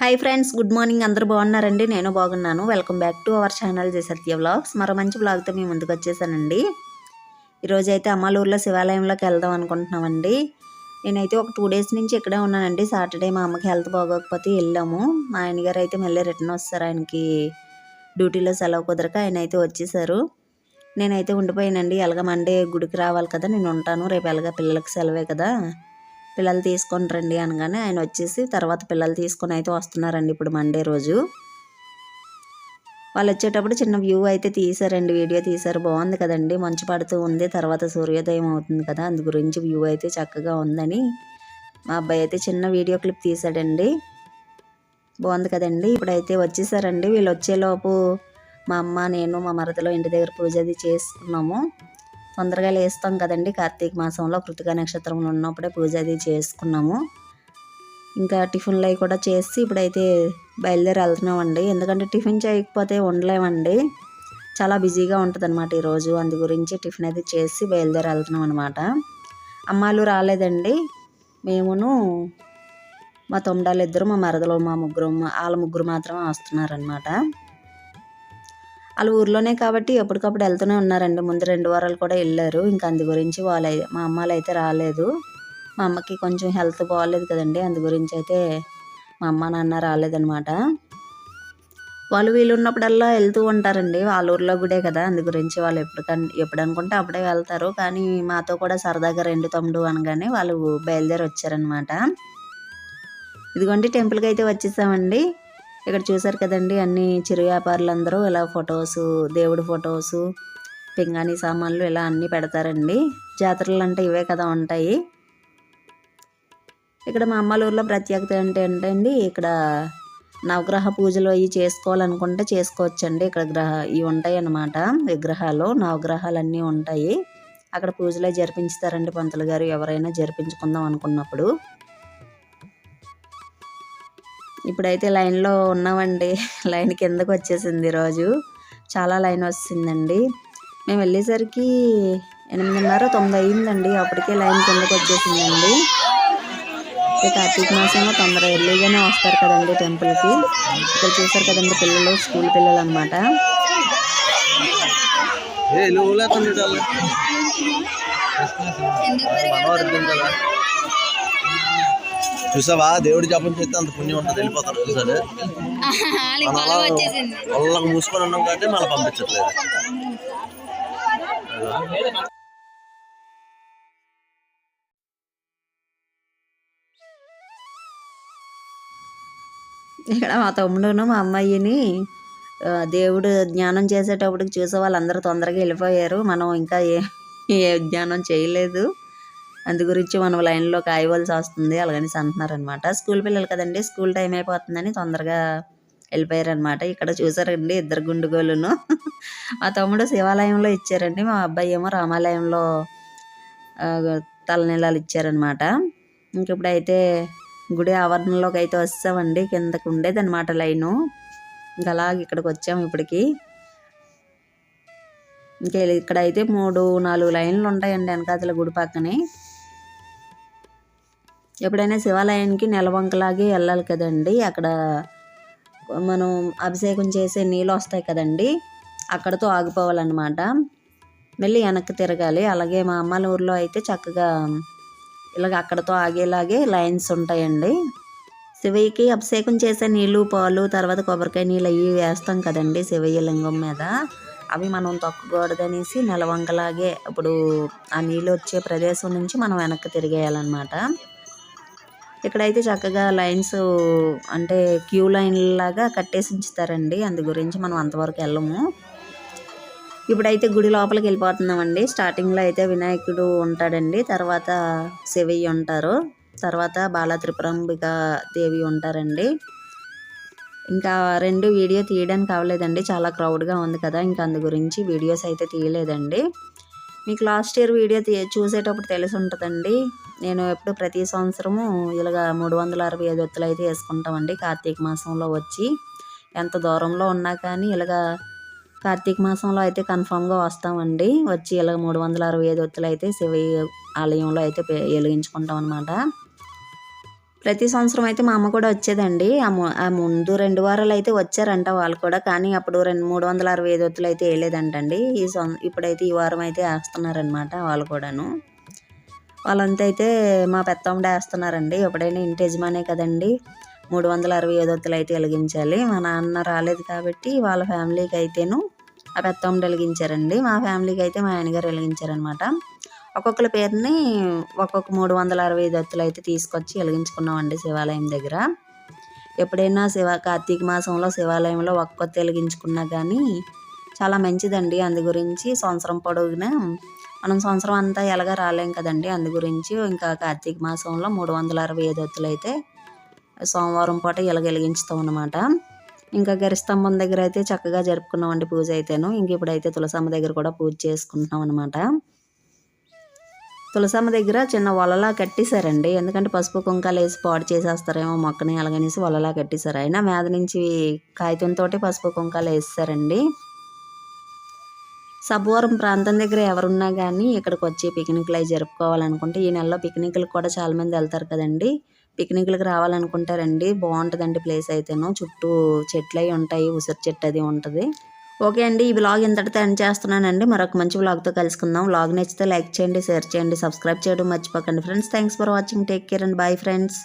Hi friends good morning అందరూ బాగున్నారండి? నేను బాగున్నాను. Welcome back to our channel J Satya vlogs మరో మంచి వ్లాగ్తో మేము ముందుకు వచ్చేసానండి. ఈరోజు అయితే అమ్మాలూరులో శివాలయంలోకి వెళ్దాం అనుకుంటున్నామండి. నేనైతే ఒక టూ డేస్ నుంచి ఇక్కడే ఉన్నానండి. సాటర్డే మా అమ్మకి హెల్త్ బాగోకపోతే వెళ్ళాము. మా ఆయనగారు అయితే మళ్ళీ రిటర్న్ వస్తారు. ఆయనకి డ్యూటీలో సెలవు కుదరక ఆయన అయితే వచ్చేసారు. నేనైతే ఉండిపోయానండి. ఎలాగ మండే గుడికి రావాలి కదా నేను ఉంటాను. రేపు ఎలాగ పిల్లలకి సెలవే కదా. పిల్లలు తీసుకొని రండి అనగానే ఆయన వచ్చేసి తర్వాత పిల్లలు తీసుకొని అయితే వస్తున్నారండి ఇప్పుడు మండే రోజు. వాళ్ళు వచ్చేటప్పుడు చిన్న వ్యూ అయితే తీసారండి వీడియో తీశారు. బాగుంది కదండి. మంచు పడుతూ ఉంది. తర్వాత సూర్యోదయం అవుతుంది కదా. అందు గురించి వ్యూ అయితే చక్కగా ఉందని మా అబ్బాయి అయితే చిన్న వీడియో క్లిప్ తీశాడండి. బాగుంది కదండి. ఇప్పుడైతే వచ్చేసారండి. వీళ్ళు వచ్చేలోపు మా అమ్మ నేను మా మరదలో ఇంటి దగ్గర పూజ అది చేసుకున్నాము. తొందరగా లేస్తాం కదండి కార్తీక మాసంలో కృతిక నక్షత్రంలో ఉన్నప్పుడే పూజ అది చేసుకున్నాము. ఇంకా టిఫిన్లు అవి కూడా చేసి ఇప్పుడైతే బయలుదేరి వెళ్తున్నామండి. ఎందుకంటే టిఫిన్ చేయకపోతే ఉండలేమండి. చాలా బిజీగా ఉంటుంది అనమాట ఈరోజు అందు గురించి టిఫిన్ అయితే చేసి బయలుదేరి వెళ్తున్నాం అనమాట అమ్మాలు రాలేదండి. మేమును మా తొమ్మిడాలు ఇద్దరు మా మరదలు మా ముగ్గురు వాళ్ళ ముగ్గురు మాత్రమే వస్తున్నారనమాట వాళ్ళ ఊర్లోనే కాబట్టి ఎప్పటికప్పుడు వెళ్తూనే ఉన్నారండి. ముందు రెండు వారాలు కూడా వెళ్ళారు. ఇంకా అందు గురించి వాళ్ళ మా అమ్మ అయితే రాలేదు. మా అమ్మకి కొంచెం హెల్త్ బాగాలేదు కదండి. అందు గురించి అయితే మా అమ్మ నాన్న రాలేదనమాట వాళ్ళు వీలున్నప్పుడల్లా వెళ్తూ ఉంటారండి. వాళ్ళ ఊర్లో కూడా కదా. అందు గురించి వాళ్ళు ఎప్పుడు ఎప్పుడు అనుకుంటే అప్పుడే వెళ్తారు. కానీ మాతో కూడా సరదాగా రెండు తమ్ముడు అనగానే వాళ్ళు బయలుదేరి వచ్చారనమాట ఇదిగోండి టెంపుల్కి అయితే వచ్చేసామండి. ఇక్కడ చూసారు కదండి అన్ని చిరు వ్యాపారులందరూ ఇలా ఫొటోస్ దేవుడి ఫొటోస్ పింగాణి సామాన్లు ఇలా అన్నీ పెడతారండి. జాతరలు అంటే ఇవే కదా ఉంటాయి. ఇక్కడ మా అమ్మలూరులో ప్రత్యేకత ఏంటంటే అండి ఇక్కడ నవగ్రహ పూజలు అవి చేసుకోవాలనుకుంటే చేసుకోవచ్చండి. ఇక్కడ గ్రహ ఇవి ఉంటాయి అన్నమాట. విగ్రహాలు నవగ్రహాలు అన్నీ ఉంటాయి. అక్కడ పూజలే జరిపించుతారండి పంతులు గారు ఎవరైనా జరిపించుకుందాం అనుకున్నప్పుడు. ఇప్పుడైతే లైన్లో ఉన్నామండి. లైన్ కిందకు వచ్చేసింది ఈరోజు. చాలా లైన్ వస్తుందండి. మేము వెళ్ళేసరికి ఎనిమిదిన్నర తొమ్మిది అయ్యిందండి. అప్పటికే లైన్ కిందకు వచ్చేసిందండి. కార్తీక మాసంలో తొందర ఎర్లీగానే వస్తారు కదండి టెంపుల్కి. ఇక్కడ చూసారు కదండి పిల్లలు స్కూల్ పిల్లలు అనమాట చూసావా? దేవుడి జపం చేస్తే అంత పుణ్యం ఉంటుంది వెళ్ళిపోతారు చూసాడు. వాళ్ళకి మూసుకొని ఉన్నాం కాబట్టి మళ్ళీ పంపించట్లేదు. ఇక్కడ మా తమ్ముడును మా అమ్మాయిని దేవుడు జ్ఞానం చేసేటప్పటికి చూసే వాళ్ళందరూ తొందరగా వెళ్ళిపోయారు. మనం ఇంకా ఏ ఏ జ్ఞానం చేయలేదు. అందు గురించి మనం లైన్లో కాయవలసి వస్తుంది అలాగనేసి అంటున్నారనమాట. స్కూల్ పిల్లలు కదండి స్కూల్ టైం అయిపోతుందని తొందరగా వెళ్ళిపోయారనమాట. ఇక్కడ చూసారండి ఇద్దరు గుండుగోలును. మా తమ్ముడు శివాలయంలో ఇచ్చారండి మా అబ్బాయి ఏమో రామాలయంలో ఆ, తలనీలాలు ఇచ్చారనమాట. ఇంక ఇప్పుడైతే గుడి ఆవరణలోకి అయితే వస్తామండి కిందకు ఉండేదన్నమాట లైను. ఇంకా అలాగ ఇక్కడికి వచ్చాము ఇప్పటికి. ఇంకా ఇక్కడ అయితే మూడు నాలుగు లైన్లు ఉంటాయండి వెనకాతల గుడి పక్కనే. ఎప్పుడైనా శివాలయానికి నెలవంకలాగే వెళ్ళాలి కదండి. అక్కడ మనం అభిషేకం చేసే నీళ్ళు వస్తాయి కదండి. అక్కడతో ఆగిపోవాలన్నమాట. మళ్ళీ వెనక్కి తిరగాలి. అలాగే మా అమ్మాల ఊర్లో అయితే చక్కగా ఇలాగ అక్కడతో ఆగేలాగే లైన్స్ ఉంటాయండి. శివయ్యకి అభిషేకం చేసే నీళ్ళు పాలు తర్వాత కొబ్బరికాయ నీళ్ళు అవి వేస్తాం కదండి శివయ్య లింగం మీద. అవి మనం తొక్కకూడదనేసి నెలవంకలాగే ఇప్పుడు ఆ నీళ్ళు వచ్చే ప్రదేశం నుంచి మనం వెనక్కి తిరిగేయాలన్నమాట. ఇక్కడైతే చక్కగా లైన్స్ అంటే క్యూ లైన్ లాగా కట్టేసి ఉంచుతారండి. అందు గురించి మనం అంతవరకు వెళ్ళము. ఇప్పుడైతే గుడి లోపలికి వెళ్ళిపోతున్నామండి. స్టార్టింగ్లో అయితే వినాయకుడు ఉంటాడండి. తర్వాత శివయ్య ఉంటారు. తర్వాత బాలత్రిపురంబిక దేవి ఉంటారండి. ఇంకా రెండు వీడియో తీయడానికి అవ్వలేదండి. చాలా క్రౌడ్గా ఉంది కదా. ఇంకా అందు గురించి వీడియోస్ అయితే తీయలేదండి. మీకు లాస్ట్ ఇయర్ వీడియో చూసేటప్పుడు తెలిసి ఉంటుందండి నేను ఎప్పుడు ప్రతి సంవత్సరము ఇలాగ మూడు వందల అరవై ఐదు ఒత్తులు అయితే వేసుకుంటామండి కార్తీక మాసంలో వచ్చి. ఎంత దూరంలో ఉన్నా కానీ ఇలాగ కార్తీక మాసంలో అయితే కన్ఫామ్గా వస్తామండి. వచ్చి ఇలాగ మూడు వందల అరవై ఐదు ఒత్తులు అయితే శివ ఆలయంలో అయితే వెలిగించుకుంటాం అనమాట ప్రతి సంవత్సరం అయితే మా అమ్మ కూడా వచ్చేదండి. ఆ ముందు రెండు వారాలు అయితే వచ్చారంట వాళ్ళు కూడా కానీ అప్పుడు రెండు మూడు వందల అరవై ఐదు ఒత్తులు అయితే వేయలేదంటండి. ఈ సం ఇప్పుడైతే ఈ వారం అయితే వేస్తున్నారనమాట వాళ్ళు కూడాను. వాళ్ళంతా అయితే మా పెత్తమ్మడ వేస్తున్నారండి. ఎప్పుడైనా ఇంటి యజమానే కదండి. మూడు వందల అరవై ఐదు ఒత్తులు అయితే వెలిగించాలి. మా నాన్న రాలేదు కాబట్టి వాళ్ళ ఫ్యామిలీకి అయితేను ఆ పెత్తమ్మడ వెలిగించారండి. మా ఫ్యామిలీకి అయితే మా ఆయనగారు వెలిగించారనమాట ఒక్కొక్కరి పేరుని ఒక్కొక్క మూడు వందల అరవై ఐదు అయితే తీసుకొచ్చి వెలిగించుకున్నామండి శివాలయం దగ్గర. ఎప్పుడైనా శివ కార్తీక మాసంలో శివాలయంలో ఒక్కొక్క వెలిగించుకున్నా కానీ చాలా మంచిదండి. అందు గురించి సంవత్సరం పొడవునా మనం సంవత్సరం అంతా ఎలాగ రాలేం కదండి. అందు గురించి ఇంకా కార్తీక మాసంలో మూడు వందల అరవై ఐదు ఒత్తులు అయితే సోమవారం పూట ఇలాగ వెలిగించుతాం అనమాట ఇంకా గరిస్తంభం దగ్గర అయితే చక్కగా జరుపుకున్నామండి పూజ అయితేను. ఇంక ఇప్పుడైతే తులసమ్మ దగ్గర కూడా పూజ చేసుకుంటున్నాం అనమాట తులసమ్మ దగ్గర చిన్న వలలా కట్టేశారండి. ఎందుకంటే పసుపు కుంకాలు వేసి పాడు చేసేస్తారేమో మొక్కని అలాగనేసి వలలా కట్టేశారు. అయినా మీద నుంచి కాగితంతో పసుపు కుంకాలు వేస్తారండి. సబ్బవరం ప్రాంతం దగ్గర ఎవరున్నా కానీ ఇక్కడికి వచ్చి పిక్నిక్లు అవి జరుపుకోవాలనుకుంటే ఈ నెలలో పిక్నిక్లకు కూడా చాలా మంది వెళ్తారు కదండి. పిక్నిక్లకు రావాలనుకుంటారండి. బాగుంటుందండి ప్లేస్ అయితేను. చుట్టూ చెట్లు అవి ఉంటాయి ఉసిరి చెట్టు అది ఉంటుంది. ఓకే అండి ఈ బ్లాగ్ ఇంతటితో ఎండ్ చేస్తున్నానండి. మరొక మంచి బ్లాగ్తో కలుసుకుందాం. బ్లాగ్ నచ్చితే లైక్ చేయండి షేర్ చేయండి సబ్స్క్రైబ్ చేయడం మర్చిపోకండి. Friends thanks for watching. Take care and bye friends.